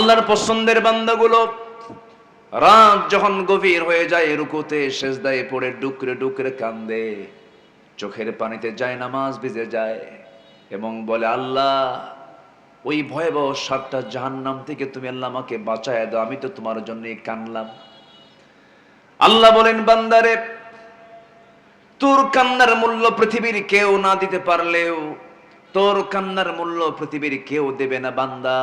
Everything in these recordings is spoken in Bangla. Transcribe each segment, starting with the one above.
আল্লাহর পছন্দের বান্দাগুলো রাত যখন গভীর হয়ে যায় রুকুতে, সেজদায় পড়ে ডুকরে ডুকরে কান্দে। চোখের পানিতে যায়, নামাজ ভিজে যায় এবং বলে, আল্লাহ, ওই ভয়াবহ সাতটা জাহান্নাম থেকে তুমি আল্লাহ আমাকে বাঁচায় দাও, আমি তো তোমার জন্য কানলাম। আল্লাহ বলেন, বান্দারে, তোর কান্নার মূল্য পৃথিবীর কেউ না দিতে পারলেও তোর কান্নার মূল্য পৃথিবীর কেউ দেবে না, বান্দা।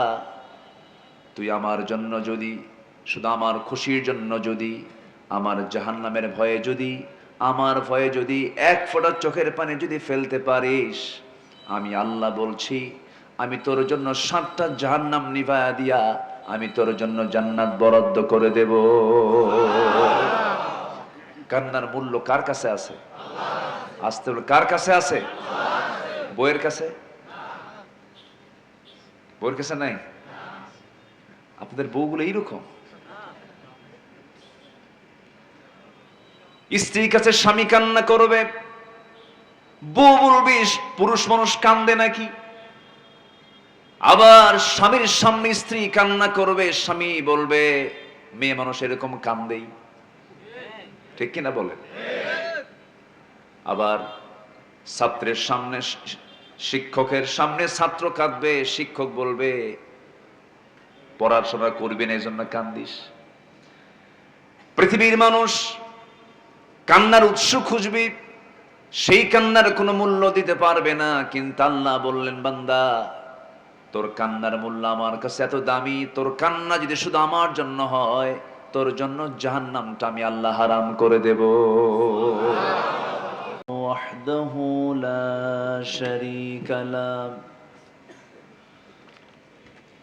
তুই আমার জন্য যদি, শুধু আমার খুশির জন্য যদি, আমার জাহান্নামের ভয়ে যদি, আমার ভয়ে যদি এক ফোঁটা চোখের পানি যদি ফেলতে পারিস, আমি আল্লাহ বলছি, আমি তোর জন্য সাতটা জাহান্নাম নিভায়া দিয়া, আমি তোর জন্য জান্নাত বরাদ্দ করে দেব। কান্নার মূল্য কার কাছে আছে? আসতে বলে কার কাছে আছে? বইয়ের কাছে? বইয়ের কাছে নাই? আপনাদের বউগুলো এইরকম। স্ত্রীর কাছে স্বামী কান্না করবে, বউ বলবি পুরুষ মানুষ কান্দে নাকি? আবার স্বামীর সামনে স্ত্রী কান্না করবে, স্বামী বলবে, মেয়ে মানুষ এরকম কান্দেই। ঠিক কিনা বলে আবার ছাত্রের সামনে, শিক্ষকের সামনে ছাত্র কাঁদবে, শিক্ষক বলবে পড়াশোনা করবি না এই জন্য কান্দিস পৃথিবীর মানুষ কান্নার উৎস খুঁজবি সেই কান্নার কোনো মূল্য দিতে পারবে না কিন্তু আল্লাহ বললেন বান্দা তোর কান্নার মূল্য আমার কাছে এত দামি তোর কান্না যদি শুধু আমার জন্য হয় তোর জন্য জাহান্নামটা আমি আল্লাহ হারাম করে দেব وحده لا شريك له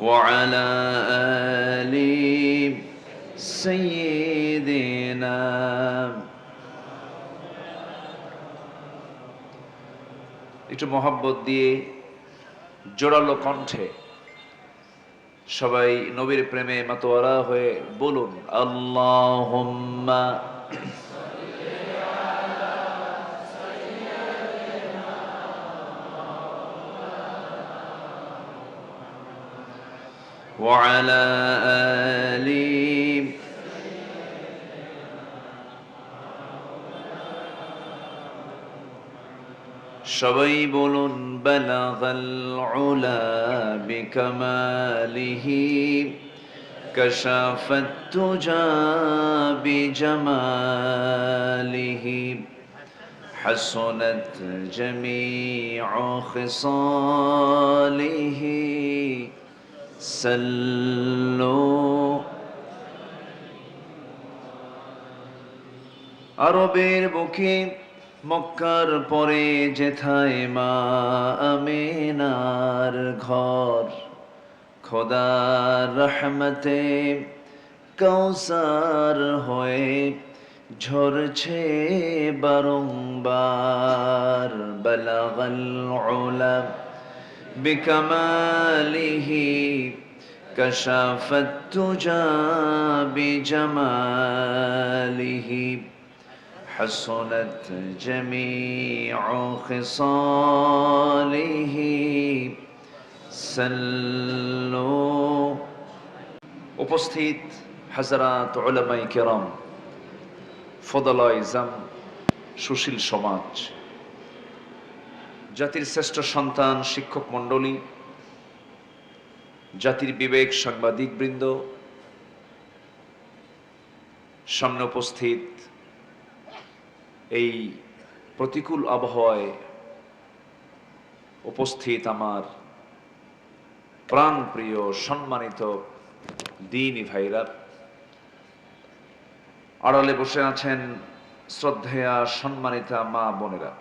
وعلى آل سيدنا একটু মহাব্বত দিয়ে জোরালো কণ্ঠে সবাই নবীর প্রেমে মাতোয়ারা হয়ে বলুন আল্লাহুম্মা وعلى آل সবাই বলুন বালাগাল উলা বিকামালিহি كشف التجى بجماله حسنت جميع خصاله صلوا আরবের বুকে মক্কার পরে যেথায় মা আমিনার ঘর খোদার রহমতে কৌসার হয়ে ঝরছে বারংবার বলগল উলা بكماله كشف التجى بجماله حسنت جميع خصاله سلوا উপস্থিত হাজারাত ওলামাই কেরাম ফদলাইজাম সুশীল সমাজ জাতির শ্রেষ্ঠ সন্তান শিক্ষক মণ্ডলী জাতির বিবেক সাংবাদিক বৃন্দ সামনে উপস্থিত এই প্রতিকূল আবহাওয়ায় উপস্থিত আমার প্রাণ প্রিয় সম্মানিত দিনী ভাইরা। আড়ালে বসে আছেন শ্রদ্ধেয়া, সম্মানিতা মা বোনেরা।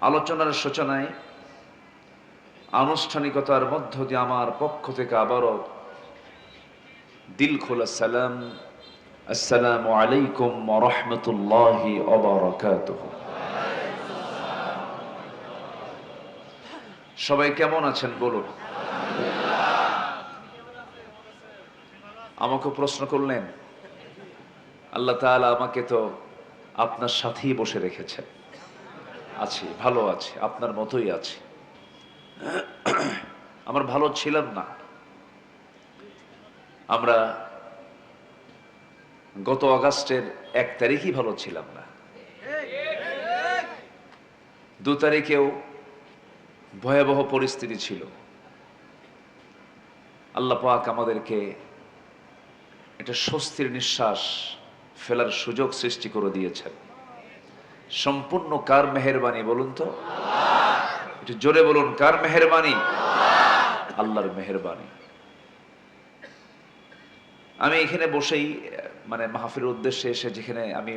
আলোচনার সূচনায় আনুষ্ঠানিকতার মধ্য দিয়ে আমার পক্ষ থেকে আবারও দিল খোলা সালাম, আসসালামু আলাইকুম রহমতুল্লাহি সবাই কেমন আছেন বলুন? আমাকে প্রশ্ন করলেন, আল্লাহ তাআলা আমাকে তো আপনার সাথেই বসে রেখেছেন। আছি, ভালো আছি, আপনার মতোই আছি। আমার ভালো ছিলাম না। আমরা গত আগস্টের এক তারিখই ভালো ছিলাম না। দু তারিখেও ভয়াবহ পরিস্থিতি ছিল। আল্লাহ পাক আমাদেরকে এটা স্বস্তির নিঃশ্বাস ফেলার সুযোগ সৃষ্টি করে দিয়েছেন। সম্পূর্ণ কার মেহেরবানি বলুন তো? একটু জোরে বলুন, কার মেহেরবানি? আল্লাহর মেহেরবানি। আমি এখানে বসেই মানে মাহফিলের উদ্দেশ্যে এসে যেখানে আমি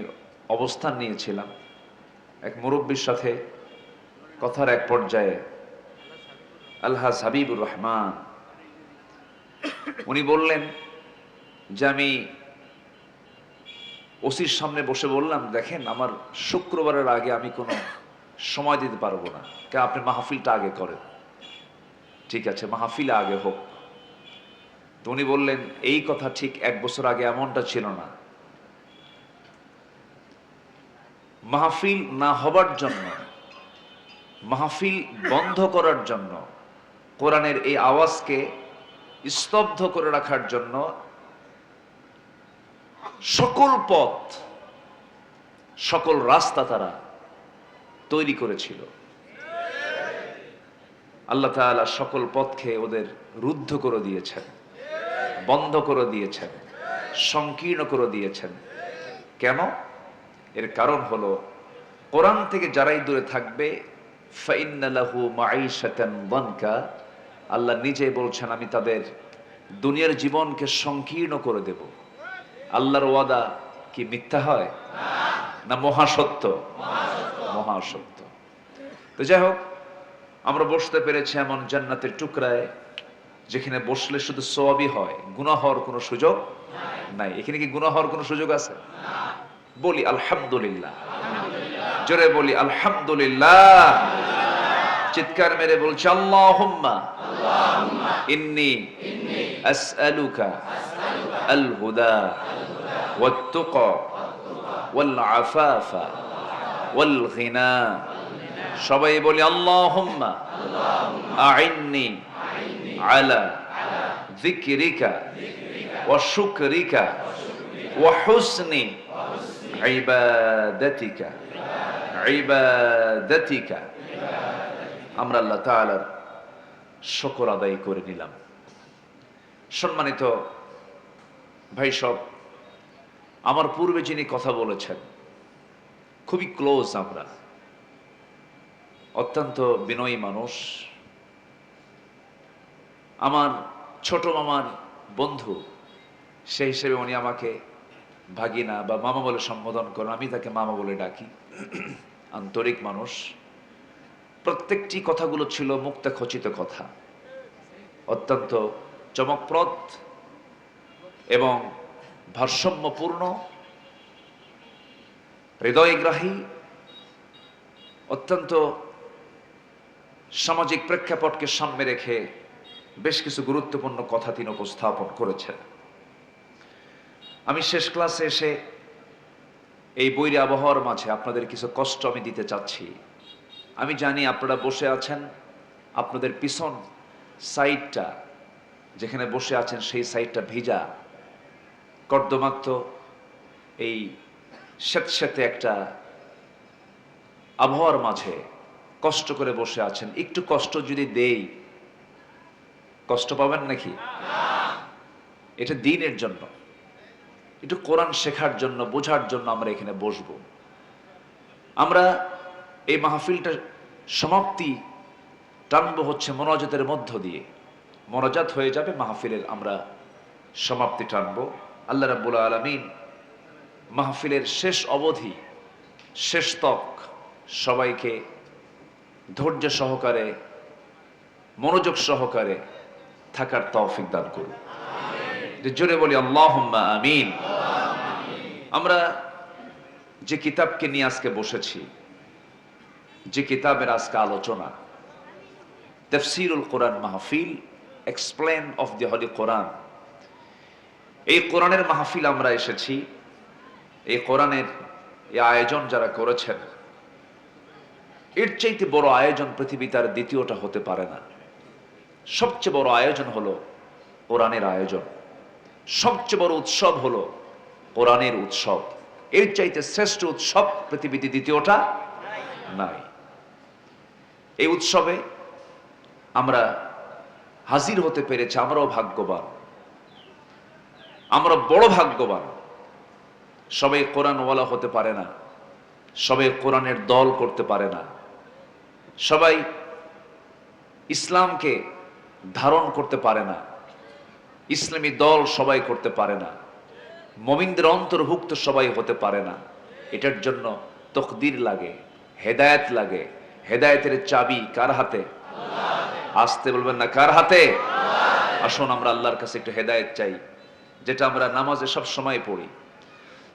অবস্থান নিয়েছিলাম, এক মুরব্বীর সাথে কথার এক পর্যায়ে আল্লাহ হাবিবুর রহমান। উনি বললেন যে আমি ওসির সামনে বসে বললাম, দেখেন, আমার শুক্রবারের আগে আমি কোনো সময় দিতে পারব না। কে, আপনি মাহফিলটা আগে করেন। ঠিক আছে, মাহফিল আগে হোক। তো উনি বললেন, এই কথা ঠিক এক বছর আগে এমনটা ছিল না। মাহফিল না হবার জন্য, মাহফিল বন্ধ করার জন্য, কোরআনের এই আওয়াজকে স্তব্ধ করে রাখার জন্য সকল পথ, সকল রাস্তা তারা তৈরি করেছিল। আল্লাহ তাআলা সকল পথকে ওদের রুদ্ধ করে দিয়েছেন, বন্ধ করে দিয়েছেন, সংকীর্ণ করে দিয়েছেন। কেন? এর কারণ হলো, কোরআন থেকে যারাই দূরে থাকবে আল্লাহ নিজে বলছেন, আমি তাদের দুনিয়ার জীবনকে সংকীর্ণ করে দেব। আল্লাহর ওয়াদা কি মিথ্যা হয়? না মহাসত্য? ক্ষমাও সত্য তো যাই হোক, আমরা বসতে পেরেছি এমন জান্নাতের টুকরায়, যেখানে বসলে শুধু সবই হয় গুণা হওয়ার কোনো সুযোগ নাই। এখানে কি গুণা হওয়ার কোনো সুযোগ আছে? বলি আলহামদুলিল্লাহ। জোরে বলি আলহামদুলিল্লাহ। চিৎকার মেরে বলছে আল্লাহ ইন্নি আসআলুকা আল হুদা ওয়াত তুকা ওয়াল আফাফা ওয়াল ঘিনা সবাই বলি, আল্লাহুম্মা আইননি আলা আমরা আল্লাহ শকর আদায় করে নিলাম। সম্মানিত ভাই সব আমার পূর্বে যিনি কথা বলেছেন খুবই ক্লোজ আমরা। অত্যন্ত বিনয়ী মানুষ। আমার ছোট মামার বন্ধু, সেই হিসেবে উনি আমাকে ভাগিনা বা মামা বলে সম্বোধন করেন। আমি তাকে মামা বলে ডাকি। আন্তরিক মানুষ। প্রত্যেকটি কথাগুলো ছিল মুক্তা খচিত কথা। অত্যন্ত চমকপ্রদ এবং ভারসাম্যপূর্ণ। হৃদয়গ্রাহী, অত্যন্ত সামাজিক প্রেক্ষাপটকে সামনে রেখে বেশ কিছু গুরুত্বপূর্ণ কথা তিনি উপস্থাপন করেছেন। আমি শেষ ক্লাসে এসে এই বৈরী আবহাওয়ার মাঝে আপনাদের কিছু কষ্ট আমি দিতে চাচ্ছি। আমি জানি আপনারা বসে আছেন, আপনাদের পিছন সাইডটা, যেখানে বসে আছেন সেই সাইডটা ভিজা, কর্দমাক্ত এই স্যাঁতস্যাঁতে একটা আবহাওয়ার মাঝে কষ্ট করে বসে আছেন। একটু কষ্ট যদি দেই, কষ্ট পাবেন নাকি? এটা দিনের জন্য। একটু কোরআন শেখার জন্য, বোঝার জন্য আমরা এখানে বসবো। আমরা এই মাহফিলটা সমাপ্তি টানব হচ্ছে মনোজাতের মধ্য দিয়ে। মনোজাত হয়ে যাবে মাহফিলের আমরা সমাপ্তি টানবো। আল্লাহ রাব্বুল আলমিন মাহফিলের শেষ অবধি, শেষ তক সবাইকে ধৈর্য সহকারে, মনোযোগ সহকারে থাকার তৌফিক দান করুন। যে জোরে বলি আল্লাহ আমিন। আমরা যে কিতাবকে নিয়ে আজকে বসেছি, যে কিতাবের আজকে আলোচনা, তফসিরুল কোরআন মাহফিল এক্সপ্লেন অফ দি হলি কোরআন। এই কোরআনের মাহফিল আমরা এসেছি। এই কোরআনের এই আয়োজন যারা করেছেন, এর চাইতে বড় আয়োজন পৃথিবী তার দ্বিতীয়টা হতে পারে না। সবচেয়ে বড় আয়োজন হলো কোরআনের আয়োজন। সবচেয়ে বড় উৎসব হলো কোরআনের উৎসব। এর চাইতে শ্রেষ্ঠ উৎসব পৃথিবীতে দ্বিতীয়টা নাই। এই উৎসবে আমরা হাজির হতে পেরেছি, আমরাও ভাগ্যবান। আমরা বড় ভাগ্যবান। সবাই কোরআনওয়ালা হতে পারে না, সবাই কোরআনের দল করতে পারে না, সবাই ইসলামকে ধারণ করতে পারে না, ইসলামী দল সবাই করতে পারে না, মমিনদের অন্তর্ভুক্ত সবাই হতে পারে না, এটার জন্য তকদির লাগে, হেদায়েত লাগে, হেদায়েতের চাবি কার হাতে? আসতে বলবেন না, কার হাতে? আসুন, আমরা আল্লাহর কাছে একটু হেদায়েত চাই, যেটা আমরা নামাজে সব সময় পড়ি।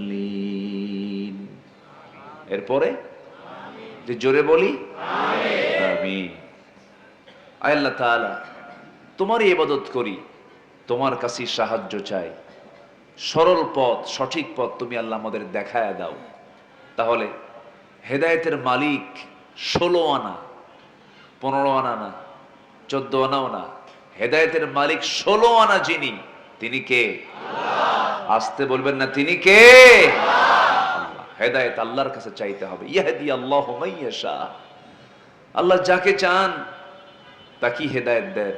الضالين এরপরে যে জোরে বলি আমি আল্লাহ তাআলা তোমারই ইবাদত করি তোমার কাছে সাহায্য চাই সরল পথ সঠিক পথ তুমি আল্লাহ আমাদের দেখায় দাও তাহলে হেদায়েতের মালিক ষোলো আনা পনেরো আনা না চোদ্দ আনাও না হেদায়েতের মালিক ষোলো আনা যিনি তিনি কে? আসতে বলবেন না, তিনি কে? হেদায়েত আল্লাহর কাছে চাইতে হবে। ইয়াহদি আল্লাহ আল্লাহ যাকে চান তাকে হেদায়েত দেন।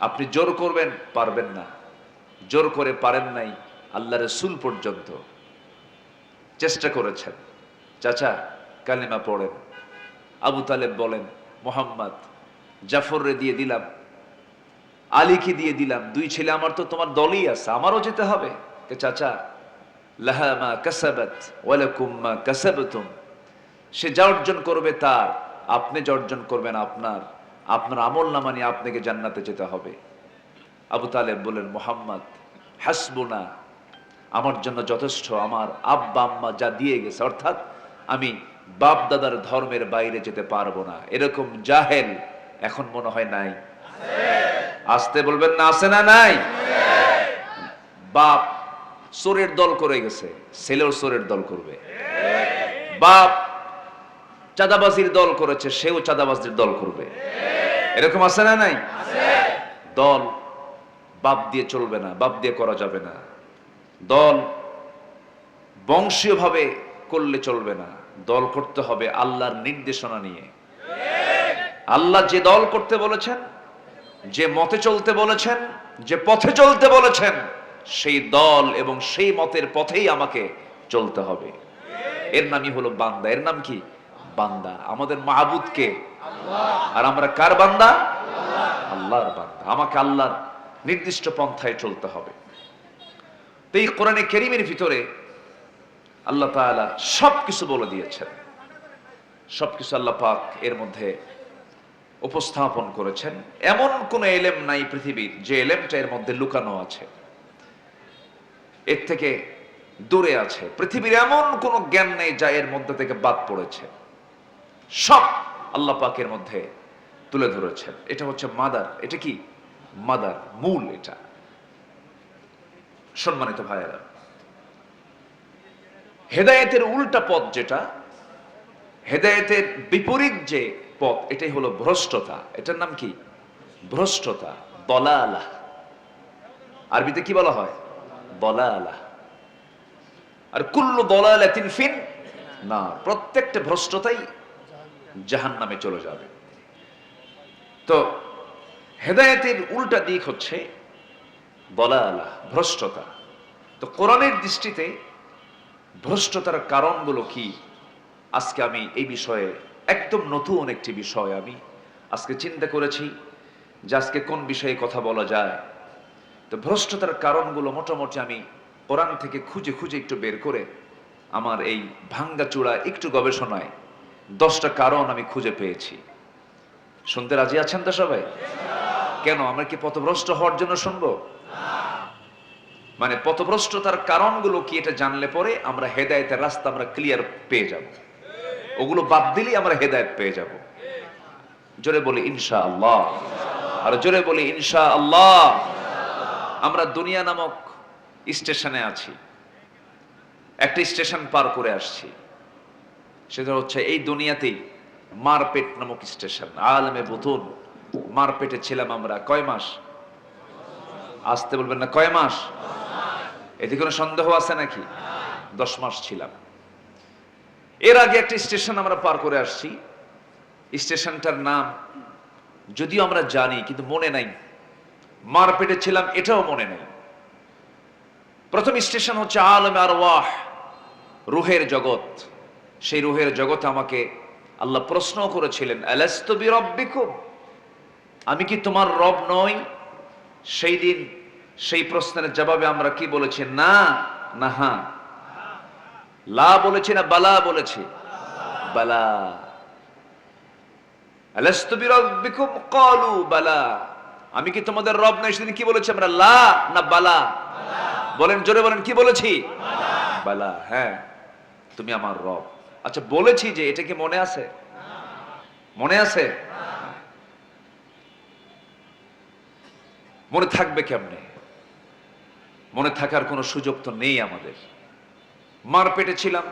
আপনি জোর করবেন, পারবেন না। জোর করে পারেন নাই, আল্লাহ রসুল পর্যন্ত। চেষ্টা করেছেন। চাচা, কালিমা পড়েন। আবু তালেব বলেন, মোহাম্মদ, জাফররে দিয়ে দিলাম আলীকে দিয়ে দিলাম। দুই ছেলে আমার তো তোমার দলই আছে, আমারও যেতে হবে। চাচা? সে যা অর্জন করবে তার, আপনি যা অর্জন করবেন আপনার। আপনার আমল নামা নিয়ে আপনাকে জান্নাতে যেতে হবে। আবু তালেব বলেন মোহাম্মদ, হাসবুনা, আমার জন্য যথেষ্ট। আমার আব্বা আম্মা যা দিয়ে গেছে, অর্থাৎ আমি বাপ দাদার ধর্মের বাইরে যেতে পারব না। এরকম জাহেল এখন মনে হয় নাই। আসতে বলবেন না, আছে না নাই? বাপ চোরের দল করে গেছে, ছেলেও চোরের দল করবে। বাপ চাঁদাবাজির দল করেছে, সেও চাঁদাবাজির দল করবে। এরকম আছে না নাই? দল বাপ দিয়ে চলবে না, বাপ দিয়ে করা যাবে না। দল বংশীয়ভাবে করলে চলবে না, দল করতে হবে আল্লাহর নির্দেশনা নিয়ে। আল্লাহ যে দল করতে বলেছেন যে মতে চলতে বলেছেন যে পথে চলতে বলেছেন সেই দল এবং সেই মতের পথেই আমাকে চলতে হবে। এর নামই হলো বান্দা। এর নাম কি? বান্দা। আমাদের মাহবুদকে? আর আমরা কার বান্দা? আল্লাহর বান্দা। আমাকে আল্লাহর নির্দিষ্ট পন্থায় চলতে হবে। তো এই কোরআনে কেরিমের ভিতরে আল্লাহ তাআলা সবকিছু বলে দিয়েছেন। সবকিছু আল্লাহ পাক এর মধ্যে উপস্থাপন করেছেন। এমন কোন এলেম নাই পৃথিবীর, যে এলেমটা এর মধ্যে লুকানো আছে। এর থেকে দূরে আছে। পৃথিবীর এমন কোন জ্ঞান নেই যা এর মধ্যে থেকে বাদ পড়েছে। সব আল্লাহ পাকের মধ্যে তুলে ধরেছেন। এটা হচ্ছে মাদার। এটা কি? মাদার, মূল এটা। সম্মানিত ভাইয়েরা, হেদায়েতের উল্টা পথ যেটা, হেদায়েতের বিপরীত যে পথ, এটাই হলো ভ্রষ্টতা। এটার নাম কি? ভ্রষ্টতা, দলালা। আরবিতে কি বলা হয়? দলালা। আর কুল্লু দলালাতিন ফিন না প্রত্যেকটা ভ্রষ্টতাই জাহান নামে চলে যাবে। তো হেদায়েতের উল্টা দিক হচ্ছে বলা আলাহ ভ্রষ্টতা। তো কোরআনের দৃষ্টিতে ভ্রষ্টতার কারণগুলো কি? আজকে আমি এই বিষয়ে একদম নতুন একটি বিষয় আমি আজকে চিন্তা করেছি যে আজকে কোন বিষয়ে কথা বলা যায়। তো ভ্রষ্টতার কারণগুলো মোটামুটি আমি কোরআন থেকে খুঁজে খুঁজে একটু বের করে আমার এই ভাঙ্গা চূড়া একটু গবেষণায় দশটা কারণ আমি খুঁজে পেয়েছি। শুনতে রাজি আছেন তো সবাই? কেন, আমরা কি পথভ্রষ্ট হওয়ার জন্য শুনব? মানে পথভ্রষ্টতার কারণগুলো কি এটা জানলে পরে আমরা হেদায়েতের রাস্তা আমরা ক্লিয়ার পেয়ে যাব। ওগুলো বাদ দিলেই আমরা হেদায়েত পেয়ে যাব। জোরে বলি ইনশা আল্লাহ আর জোরে বলি ইনশা আল্লাহ আমরা দুনিয়া নামক স্টেশনে আছি। একটা স্টেশন পার করে আসছি। সেটা হচ্ছে এই দুনিয়াতেই মারপেট নামক স্টেশন, আলমে বুতুন। মারপেটে ছিলাম আমরা কয় মাস? আসতে বলবেন না, কয় মাস? এতে কোনো সন্দেহ আছে নাকি? দশ মাস ছিলাম। এর আগে একটা স্টেশন আমরা পার করে আসছি। স্টেশনটার নাম যদিও আমরা জানি, কিন্তু মনে নাই। মারপেটে ছিলাম, এটাও মনে নেই। প্রথম স্টেশন হচ্ছে আলম আর ওয়াহ, রুহের জগৎ। সেই রুহের জগতে আমাকে আল্লাহ প্রশ্ন করেছিলেন আমি কি তোমার রব নই? সেই দিন সেই প্রশ্নের জবাবে আমরা কি বলেছি, না না হ্যাঁ। লা বলেছি না বালা বলেছি? বালা। আমি কি তোমাদের রব নই সেদিন কি বলেছি আমরা? লা না বালা? বলেন, জোরে বলেন, কি বলেছি? বালা। হ্যাঁ তুমি আমার রব। আচ্ছা বলেছি যে, এটা কি মনে আছে? মনে আছে? মনে থাকবে কেমনে? মনে থাকার কোনো সুযোগ তো নেই আমাদের। মার পেটে ছিলাম।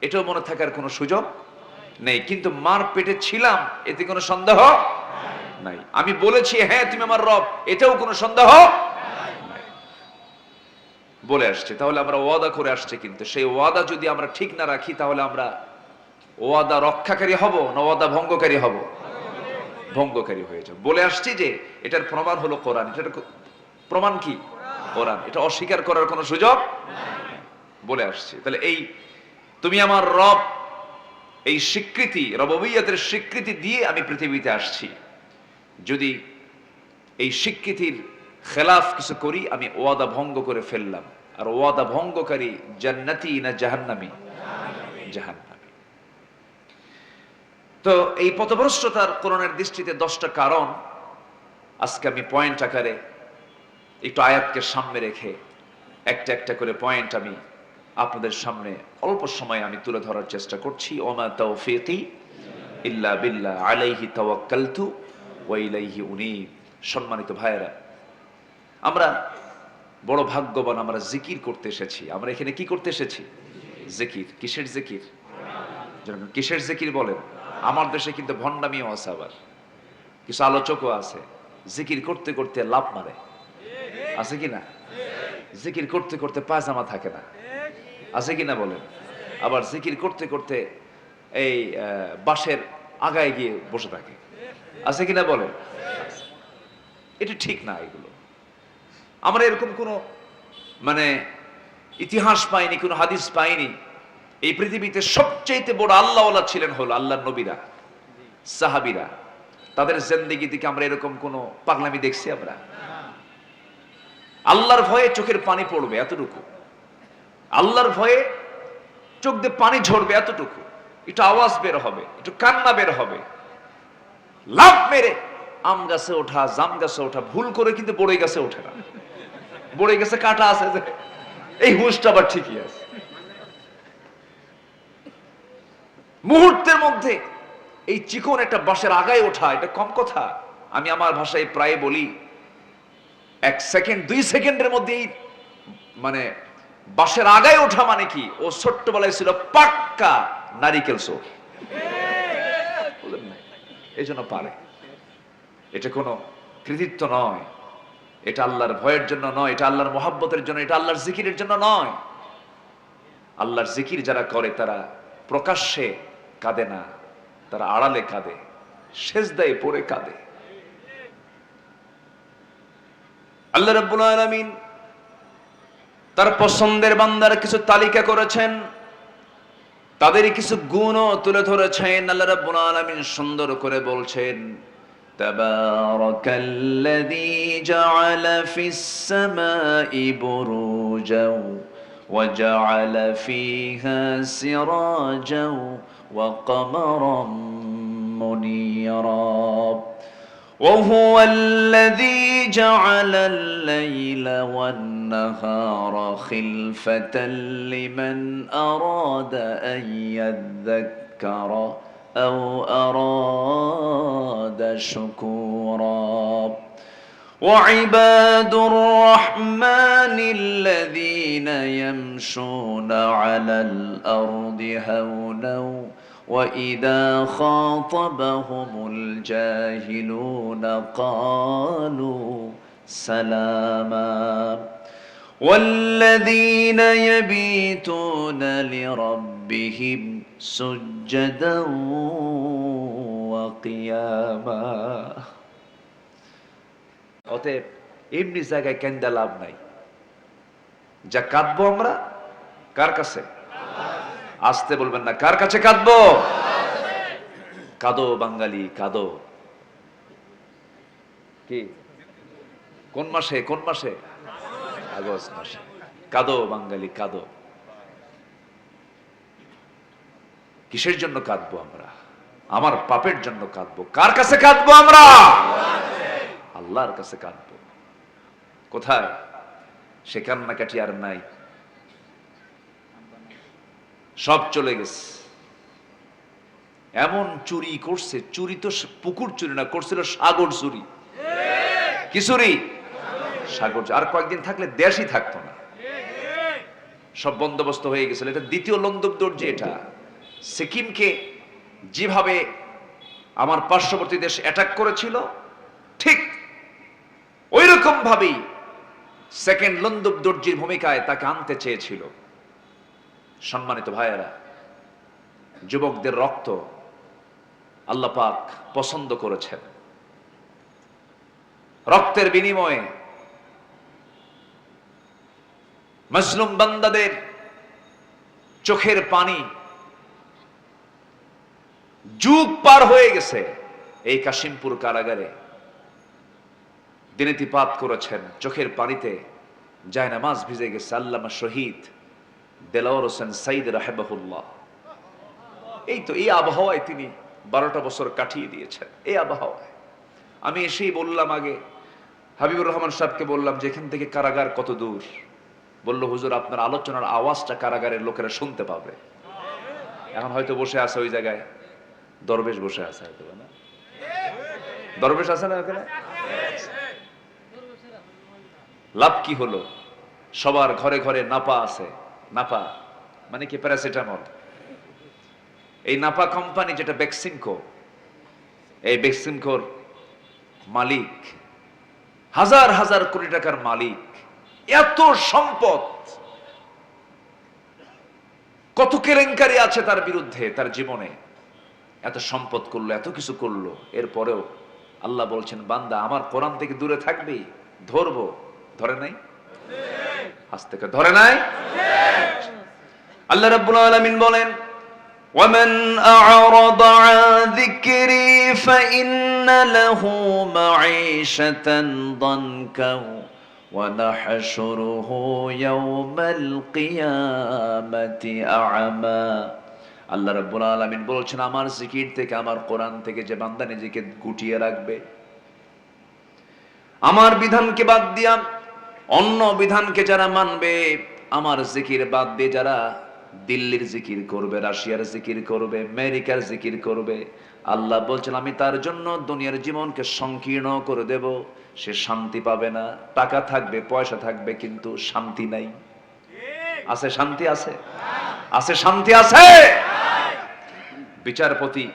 এটাও মনে থাকার কোনো সুযোগ নেই। কিন্তু মার পেটে ছিলাম, এতে কোনো সন্দেহ নাই। আমি বলেছি হ্যাঁ তুমি আমার রব এটাও কোনো সন্দেহ বলে আসছে, তাহলে আমরা ওয়াদা করে আসছে কিন্তু। সেই ওয়াদা যদি আমরা ঠিক না রাখি, তাহলে আমরা ওয়াদা রক্ষাকারী হব না ওয়াদা ভঙ্গকারী হব? ভঙ্গকারী হয়ে যাব। বলে আসছি যে, এটার প্রমাণ হলো কোরআন। এটার প্রমাণ কি? কোরআন। এটা অস্বীকার করার কোনো সুযোগ বলে আসছি। তাহলে এই তুমি আমার রব, এই স্বীকৃতি, রববিয়াতের স্বীকৃতি দিয়ে আমি পৃথিবীতে আসছি। যদি এই স্বীকৃতির খেলাফ কিছু করি, আমি ওয়াদা ভঙ্গ করে ফেললাম। আর ওয়াদা ভঙ্গকারী জান্নাতি না জাহান্নামি? জাহান্নামি। তো এই পথভ্রষ্টতার কোরআনের দৃষ্টিতে দশটা কারণ আজকে আমি পয়েন্ট আকারে একটু আয়াতকে সামনে রেখে একটা একটা করে পয়েন্ট আমি আপনাদের সামনে অল্প সময় আমি তুলে ধরার চেষ্টা করছি। ওমা তৌফিকি ইল্লা বিল্লা আলাইহি তাওয়াক্কালতু ওয়া ইলাইহি উনীব। সম্মানিত ভাইয়েরা, আমরা বড় ভাগ্যবান আমরা জিকির করতে এসেছি। আমরা এখানে কি করতে এসেছি? জিকির। কিসের জিকির? কিসের জিকির বলেন? আমার দেশে কিন্তু ভণ্ডামিও আছে আবার। কিছু আলোচকও আছে। জিকির করতে করতে লাভ মারে। আছে কি না? জিকির করতে করতে পায়জামা থাকে না। আছে কি না বলেন? আবার জিকির করতে করতে এই বাসের আগায় গিয়ে বসে থাকে। আছে কি না বলেন? এটা ঠিক না এগুলো। আমরা এরকম কোনো মানে ইতিহাস পাইনি, কোনো হাদিস পাইনি। এই পৃথিবীতে সবচেয়ে বড় আল্লাহওয়ালা ছিলেন হল আল্লাহর নবীরা, সাহাবিরা। তাদের জিন্দেগি থেকে আমরা এরকম কোনো পাগলামি দেখছি আমরা? আল্লাহর ভয়ে চোখের পানি পড়বে এতটুকু। আল্লাহর ভয়ে চোখ দিয়ে পানি ঝরবে এতটুকু। একটু আওয়াজ বের হবে, একটু কান্না বের হবে। লাভ মেরে আম গাছে ওঠা, জাম গাছে ওঠা, ভুল করে কিন্তু বড়ই গাছে ওঠে না। বড়ই গাছে কাটা আছে যে, এই হুঁশটা আবার ঠিকই আছে। মুহূর্তের মধ্যে এই চিকন একটা বাঁশের আগায় ওঠা, এটা কম কথা। আমি আমার ভাষায় প্রায় বলি, এক সেকেন্ড, দুই সেকেন্ডের মধ্যেই মানে বাঁশের আগায় ওঠা মানে কি? ও ছোট্টবেলায় ছিল পাক্কা নারিকেল বুঝলেন এই জন্য পারে। এটা কোনো কৃতিত্ব নয়। এটা আল্লাহর ভয়ের জন্য নয়, এটা আল্লাহর মহাব্বতের জন্য, এটা আল্লাহর জিকিরের জন্য নয়। আল্লাহর জিকির যারা করে, তারা প্রকাশ্যে কাঁদে না। তারা আড়ালে কাঁদে, সেজদায় পড়ে কাঁদে। আল্লাহ রাব্বুল আলামিন তার পছন্দের বান্দার কিছু তালিকা করেছেন। তাদের কিছু গুণও তুলে ধরেছেন। আল্লাহ রাব্বুল আলামিন সুন্দর করে বলছেন, তাবারাকাল্লাযী জাআলা ফিস সামাই বুরুজাও وجعل فيها سراجا وقمرا منيرا وهو الذي جعل الليل والنهار خلفة لمن أراد أن يذكر أو أراد شكورا. وعباد الرحمن الذين يمشون على الأرض هونا وإذا خاطبهم الجاهلون قالوا سلاما والذين يبيتون لربهم سجدا وقياما অতএব এমনি জায়গায় কেন্দা লাভ নাই যা কাঁদবো আমরা কার কাছে আসতে বলবেন না। কার কাছে কাঁদবো? কাঁদো বাঙালি, কাঁদো। কি? কোন মাসে কোন মাসে? আগস্ট মাসে। কাঁদো বাঙালি, কাঁদো। কিসের জন্য কাঁদবো আমরা? আমার পাপের জন্য কাঁদবো। কার কাছে কাঁদবো আমরা? আল্লাহর কাছে কাঁদবো। কোথায়? সে কান্নাকাটি আর নাই। সব চলে গেছে। এমন চুরি করছে, চুরি তো পুকুর চুরি না, করছিল সাগর চুরি। কি চুরি? সাগর আর কয়েকদিন থাকলে দেশই থাকতো না। সব বন্দোবস্ত হয়ে গেছিল। এটা দ্বিতীয় লন্দব দর্জি এটা। সিকিমকে যেভাবে আমার পার্শ্ববর্তী দেশ অ্যাটাক করেছিল, ঠিক ওই রকম ভাবেই সেকেন্ড লন্দব দর্জির ভূমিকায় তাকে আনতে চেয়েছিল। সম্মানিত ভাইয়েরা, যুবকদের রক্ত আল্লাহ পাক পছন্দ করেছেন। রক্তের বিনিময়ে মজলুম বান্দাদের চোখের পানি যুগ পার হয়ে গেছে। এই কাশিমপুর কারাগারে দিনেতিপাত করেছেন, চোখের পানিতে যায় নামাজ ভিজে গেছে আল্লামা শহীদ। দেলাওয়ার হোসেন সাইদ রাহেবাহুল্লাহ এই তো এই আবহাওয়ায় তিনি বারোটা বছর কাটিয়ে দিয়েছেন, এই আবহাওয়ায়। আমি এসেই বললাম আগে, হাবিবুর রহমান সাহেবকে বললাম থেকে কারাগার কত দূর? বলল, হুজুর, আপনার আলোচনার আওয়াজটা কারাগারের লোকেরা শুনতে পাবে। এখন হয়তো বসে আছে ওই জায়গায়। দরবেশ বসে আছে হয়তো, না? দরবেশ আছে না ওখানে? লাভ কি হলো? সবার ঘরে ঘরে নাপা আছে। নাপা মানে কি প্যারাসিটামল? এই নাপা কোম্পানি যেটা বেক্সিমকো এই বেক্সিমকোর মালিক, হাজার হাজার কোটি টাকার মালিক, এত সম্পদ। কত কেলেঙ্কারি আছে তার বিরুদ্ধে, তার জীবনে। এত সম্পদ করল, এত কিছু করল, এরপরেও আল্লাহ বলছেন, বান্দা, আমার কোরআন থেকে দূরে থাকবি, ধরবো। ধরে নাই? আজ থেকে ধরে নাই? আল্লাহ রাব্বুল আলামিন বলেন ومن أعرض عن ذكري فإن له معيشة ضنكا ونحشره يوم القيامة أعمى আল্লাহ রাব্বুল আলামিন বলছেন আমার জিকির থেকে আমার কোরআন থেকে যে বান্দা নিজেকে গুটিয়ে রাখবে আমার বিধানকে বাদ দিয়া অন্য বিধানকে যারা মানবে আমার জিকির বাদ দিয়ে যারা দিল্লির জিকির করবে, রাশিয়ার জিকির করবে, আমেরিকার জিকির করবে। আল্লাহ বলছেন, আমি তার জন্য দুনিয়ার জীবনকে সংকীর্ণ করে দেব। সে শান্তি পাবে না। টাকা থাকবে, পয়সা থাকবে, কিন্তু শান্তি নাই। আছে শান্তি আছে? আছে শান্তি আছে? বিচারপতি।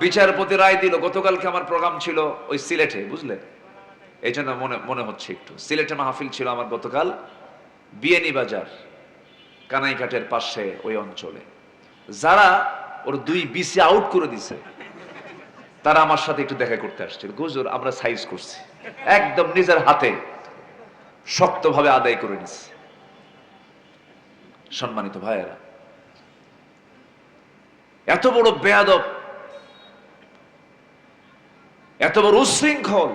বিচারপতি রায় দিল, গতকালকে আমার প্রোগ্রাম ছিল ওই সিলেটে, বুঝলেন? এই জন্য মনে মনে হচ্ছে একটু। সিলেটে মাহফিল ছিল আমার গতকাল। বিয়ানি বাজার, কানাইঘাটের পাশে ওই অঞ্চলে। যারা ওর দুই বিসি আউট করে দিছে, তারা আমার সাথে একটু দেখা করতে আসছিল। গুজুর আমরা সাইজ করছি। একদম নিজের হাতে শক্তভাবে আদায় করে নিছে। সম্মানিত ভাইয়েরা, এত বড় বেয়াদব, এত বড় উশৃঙ্খল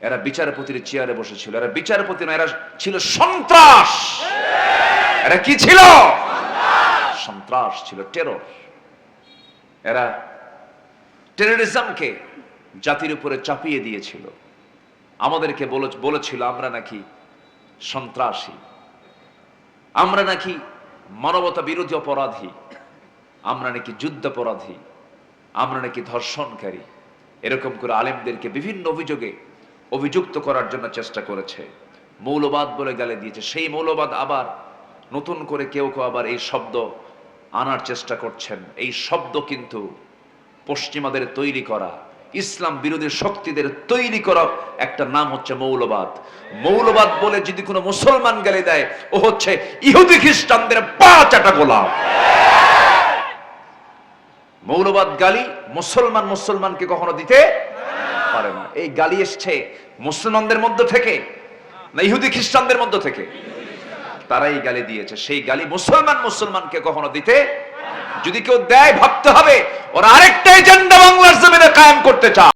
এরা বিচারপতির চেয়ারে বসেছিল। এরা বিচারপতি না এরা ছিল সন্ত্রাস। এরা কি ছিল? সন্ত্রাস। ছিল টেরর এরা টেরোরিজমকে জাতির উপরে চাপিয়ে দিয়েছিল। আমাদেরকে বলেছিল আমরা নাকি সন্ত্রাসী। আমরা নাকি মানবতা বিরোধী অপরাধী। আমরা নাকি যুদ্ধাপরাধী আমরা নাকি ধর্ষণকারী। এরকম করে আলেমদেরকে বিভিন্ন অভিযোগে অভিযুক্ত করার জন্য চেষ্টা করেছে। মৌলবাদ বলে গালে দিয়েছে। সেই মৌলবাদ আবার নতুন করে কেউ কেউ আবার এই শব্দ আনার চেষ্টা করছেন। এই শব্দ কিন্তু পশ্চিমাদের তৈরি করা, ইসলাম বিরোধী শক্তিদের তৈরি করা একটা নাম হচ্ছে মৌলবাদ। মৌলবাদ বলে যদি কোনো মুসলমান গালি দেয়, ও হচ্ছে ইহুদি খ্রিস্টানদের পা চাটা মৌলবাদ গালি মুসলমান মুসলমানকে কখনো দিতে পারে না। এই গালি এসছে মুসলমানদের মধ্য থেকে না ইহুদি খ্রিস্টানদের মধ্য থেকে। তারাই গালি দিয়েছে। সেই গালি মুসলমান মুসলমানকে কখনো দিতে যদি কেউ দেয়, ভাবতে হবে, ওরা আরেকটা এজেন্ডা বাংলার জমিনে কায়েম করতে চায়।